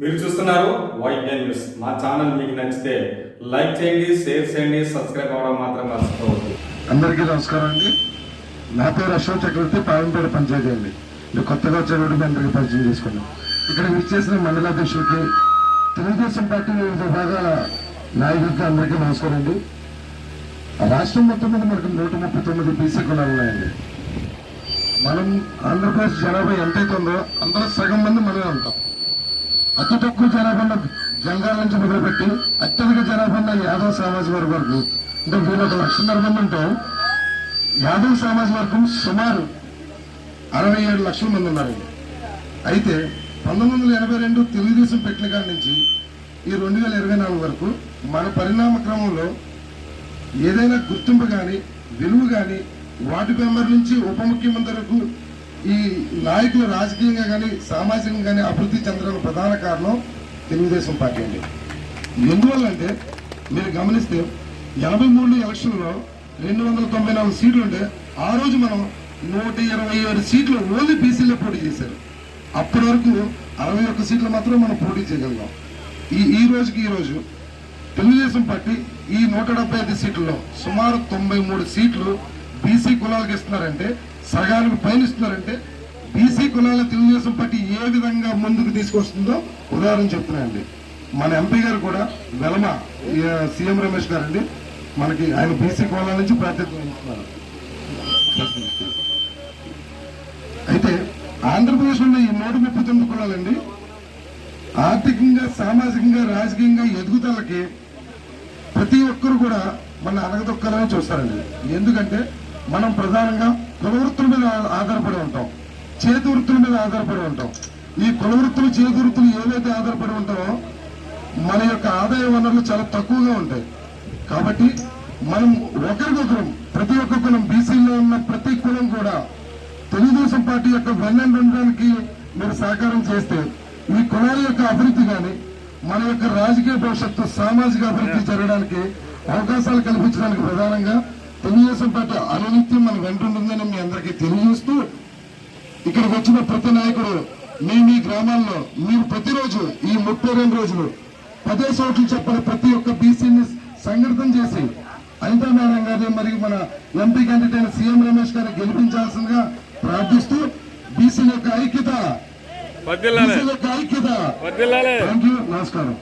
మీరు చూస్తున్నారు white news మా ఛానల్ మీకు నచ్చితే లైక్ చేయండి షేర్ చేయండి సబ్స్క్రైబ్ అవ్వడం మాత్రం మర్చిపోవద్దు. అందరికీ నమస్కారం అండి. నా పేరు అశోక్ చక్రవర్తి పాలంపేట పంచాయతీ అండి. నేను కొత్తగా వచ్చేటువంటి మీ అందరికీ పరిచయం చేసుకున్నాను. ఇక్కడ విచ్చేసిన మండలాధ్యక్షుడికి తెలుగుదేశం పార్టీ వివిధ భాగాల నాయకులకి అందరికీ నమస్కారం అండి. రాష్ట్రం మొత్తం మీద మనకు నూట ముప్పై తొమ్మిది బీసీ కులాలు ఉన్నాయండి. మనం ఆంధ్రప్రదేశ్ జనాభా ఎంతైతుందో అందులో సగం మంది మనమే ఉంటాం. అతి తక్కువ జనాభా జంగాల నుంచి మొదలుపెట్టి అత్యధిక జనాభా యాదవ్ సామాజిక వర్గం వరకు అంటే వీళ్ళు ఒక లక్షన్నర మంది ఉంటే యాదవ్ సామాజిక వర్గం సుమారు అరవై ఏడు లక్షల మంది ఉన్నారు. అయితే పంతొమ్మిది వందల ఎనభై రెండు తెలుగుదేశం పెట్టిన కాడి నుంచి ఈ రెండు వేల ఇరవై నాలుగు వరకు మన పరిణామ క్రమంలో ఏదైనా గుర్తింపు కానీ విలువ కానీ వార్డు మెంబర్ నుంచి ఉప ముఖ్యమంత్రి వరకు ఈ నాయకులు రాజకీయంగా కానీ సామాజికంగా కానీ అభివృద్ధి చెందడానికి ప్రధాన కారణం తెలుగుదేశం పార్టీ అండి. ఎందువల్లంటే మీరు గమనిస్తే ఎనభై మూడు ఎలక్షన్లో రెండు వందల తొంభై నాలుగు సీట్లు ఉంటే ఆ రోజు మనం నూట ఇరవై ఏడు సీట్లు ఓన్లీ బీసీలో పోటీ చేశారు. అప్పటి వరకు అరవై ఒక్క సీట్లు మాత్రం మనం పోటీ చేయగలిగాం. ఈ ఈ రోజుకి ఈ రోజు తెలుగుదేశం పార్టీ ఈ నూట డెబ్బై ఐదు సీట్లలో సుమారు తొంభై మూడు సీట్లు బీసీ కులాలకు ఇస్తున్నారంటే సగానికి పైన ఇస్తున్నారంటే బీసీ కులాల తెలుగుదేశం పార్టీ ఏ విధంగా ముందుకు తీసుకొస్తుందో ఉదాహరణ చెప్తున్నాయండి మన ఎంపీ గారు కూడా వెలమ సీఎం రమేష్ గారు అండి మనకి ఆయన బీసీ కులాల నుంచి ప్రాతినిధ్యం ఇస్తున్నారు అయితే ఆంధ్రప్రదేశ్లో ఉన్న ఈ నూట ముప్పై తొమ్మిది కులాలండి. ఆర్థికంగా సామాజికంగా రాజకీయంగా ఎదుగుదలకి ప్రతి ఒక్కరు కూడా మన అనగదొక్కాలని చూస్తారండి. ఎందుకంటే మనం ప్రధానంగా కుల వృత్తుల మీద ఆధారపడి ఉంటాం. చేతి వృత్తుల మీద ఆధారపడి ఉంటాం. ఈ కుల వృత్తులు చేతి వృత్తులు ఏవైతే ఆధారపడి ఉంటామో మన యొక్క ఆదాయ వనరులు చాలా తక్కువగా ఉంటాయి. కాబట్టి మనం ఒకరికొకరం ప్రతి ఒక్క కులం బీసీలో ఉన్న ప్రతి కులం కూడా తెలుగుదేశం పార్టీ యొక్క వెన్నెండు ఉండడానికి మీరు సహకారం చేస్తే ఈ కులాల యొక్క అభివృద్ధి కానీ మన యొక్క రాజకీయ భవిష్యత్తు సామాజిక అభివృద్ధి జరగడానికి అవకాశాలు కల్పించడానికి ప్రధానంగా తెలుగుదేశం పార్టీ అనునిత్యం మన వెంట ఉంటుందని మీ అందరికీ తెలియజేస్తూ ఇక్కడికి వచ్చిన ప్రతి నాయకుడు మీ మీ గ్రామాల్లో మీరు ప్రతిరోజు ఈ ముప్పై రెండు రోజులు పదే చోట్ల చెప్పని ప్రతి ఒక్క బీసీని సంఘటితం చేసి అనితా మేడం గారిని మరియు మన ఎంపీ క్యాండిడేట్ అయిన సీఎం రమేష్ గారిని గెలిపించాల్సిందిగా ప్రార్థిస్తూ బీసీల యొక్క ఐక్యత బీసీల యొక్క ఐక్యత. థ్యాంక్ యూ నమస్కారం.